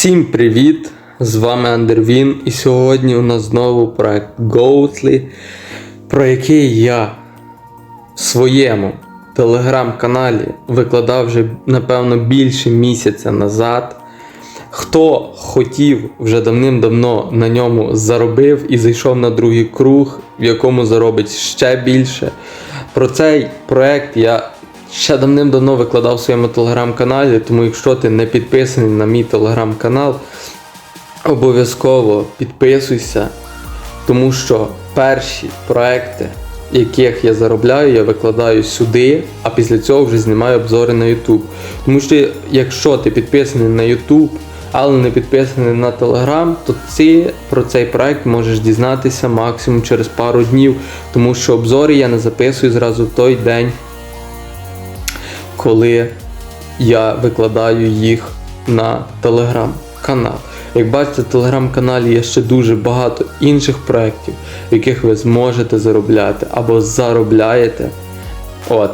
Всім привіт! З вами Андервін, і сьогодні у нас знову проект Goatly, про який я в своєму телеграм-каналі викладав вже напевно більше місяця назад. Хто хотів вже давним-давно на ньому заробив і зайшов на другий круг, в якому заробить ще більше. Про цей проект я ще давним-давно викладав в своєму телеграм-каналі, тому якщо ти не підписаний на мій телеграм-канал, обов'язково підписуйся, тому що перші проекти, яких я заробляю, я викладаю сюди, а після цього вже знімаю обзори на YouTube. Тому що якщо ти підписаний на YouTube, але не підписаний на Telegram, то ти про цей проект можеш дізнатися максимум через пару днів, тому що обзори я не записую зразу в той день, коли я викладаю їх на телеграм-канал. Як бачите, в телеграм-каналі є ще дуже багато інших проєктів, в яких ви зможете заробляти або заробляєте. От.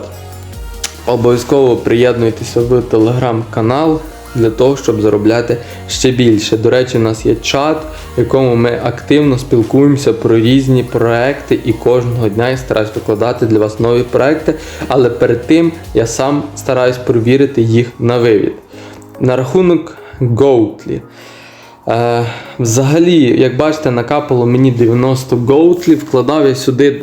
Обов'язково приєднуйтеся в телеграм-канал для того, щоб заробляти ще більше. До речі, у нас є чат, в якому ми активно спілкуємося про різні проекти і кожного дня я стараюсь викладати для вас нові проекти, але перед тим я сам стараюсь перевірити їх на вивід. На рахунок Goatly. Е, взагалі, як бачите, накапало мені 90 Goatly, вкладав я сюди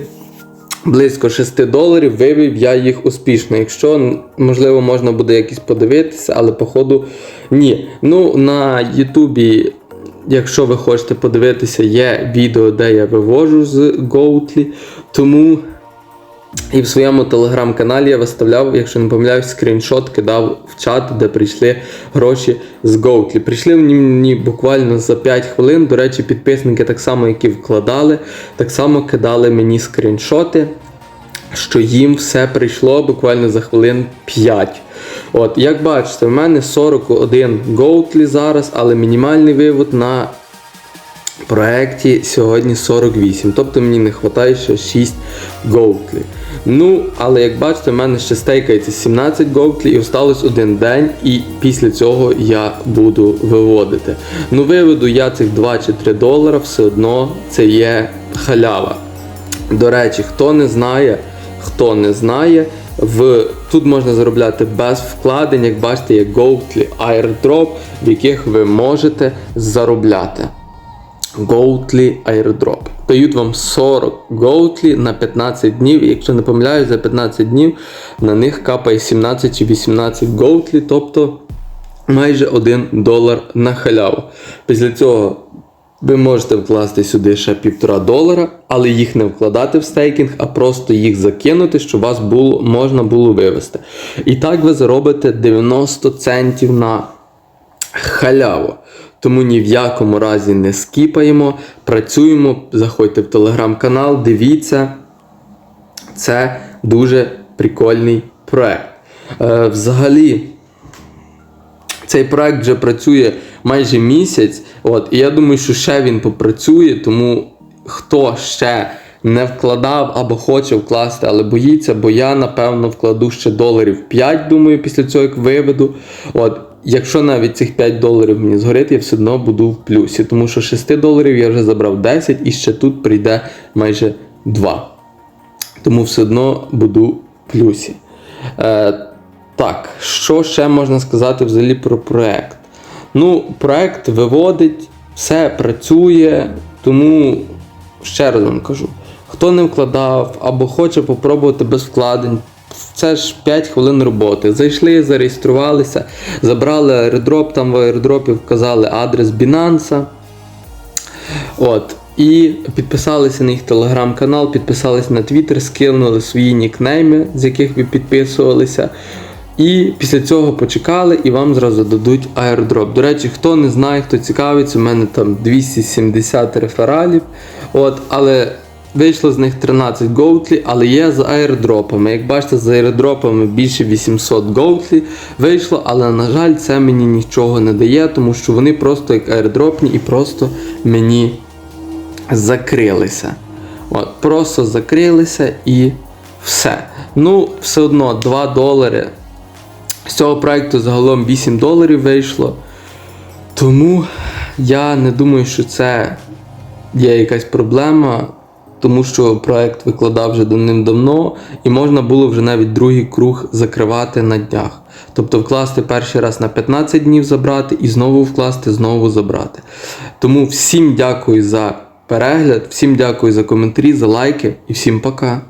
близько 6 доларів, вивів я їх успішно. Якщо, можливо, можна буде якісь подивитися, але походу ні. Ну, на Ютубі, якщо ви хочете подивитися, є відео, де я вивожу з Goatly. Тому. І в своєму телеграм-каналі я виставляв, якщо не помиляюсь, скріншот кидав в чат, де прийшли гроші з Goatly. Прийшли мені буквально за 5 хвилин. До речі, підписники, так само, які вкладали, так само кидали мені скріншоти, що їм все прийшло буквально за хвилин 5. От, Як бачите, в мене 41 Goatly зараз, але мінімальний вивод на проєкті сьогодні 48. Тобто мені не вистачає ще 6 Goatly. Ну, але як бачите, в мене ще стейкається 17 Goatly і осталось один день, і після цього я буду виводити. Ну, виведу я цих 2 чи 3 долара, все одно це є халява. До речі, хто не знає, хто не знає, в... тут можна заробляти без вкладень, як бачите, є Goatly Airdrop, в яких ви можете заробляти. Goatly Airdrop. Дають вам 40 Goatly на 15 днів. Якщо не помиляюсь, за 15 днів на них капає 17 чи 18 Goatly, тобто майже 1 долар на халяву. Після цього ви можете вкласти сюди ще 1,5 долара, але їх не вкладати в стейкінг, а просто їх закинути, щоб вас було, можна було вивести. І так ви заробите 90 центів на халяву. Тому ні в якому разі не скіпаємо, працюємо, заходьте в телеграм-канал, дивіться. Це дуже прикольний проект. Е, взагалі, цей проект вже працює майже місяць. От, І я думаю, що ще він попрацює, тому хто ще не вкладав або хоче вкласти, але боїться, бо я, напевно, вкладу ще доларів 5, думаю, після цього як виведу. От, Якщо навіть цих 5 доларів мені згорить, я все одно буду в плюсі, тому що 6 доларів я вже забрав 10 і ще тут прийде майже 2. Тому все одно буду в плюсі. Е, Так, що ще можна сказати взагалі про проект? Ну, проект виводить, все працює, тому ще раз вам кажу: хто не вкладав або хоче попробувати без вкладень. Це ж 5 хвилин роботи. Зайшли, зареєструвалися, забрали аеродроп, там в аеродропі вказали адрес Binance. От. І підписалися на їх телеграм-канал, підписалися на Твіттер, скинули свої нікнейми, з яких ви підписувалися. І після цього почекали і вам зразу дадуть аеродроп. До речі, хто не знає, хто цікавиться, у мене там 270 рефералів. От, Але Вийшло з них 13 гоутлі, але є з аеродропами. Як бачите, з аеродропами більше 800 гоутлі вийшло, але, на жаль, це мені нічого не дає, тому що вони просто як аеродропні і просто мені закрилися. От, Просто закрилися і все. Ну, все одно 2 долари. З цього проєкту загалом 8 доларів вийшло. Тому я не думаю, що це є якась проблема, тому що проект викладав вже давним-давно, і можна було вже навіть другий круг закривати на днях. Тобто вкласти перший раз на 15 днів забрати і знову вкласти, знову забрати. Тому всім дякую за перегляд, всім дякую за коментарі, за лайки і всім пока.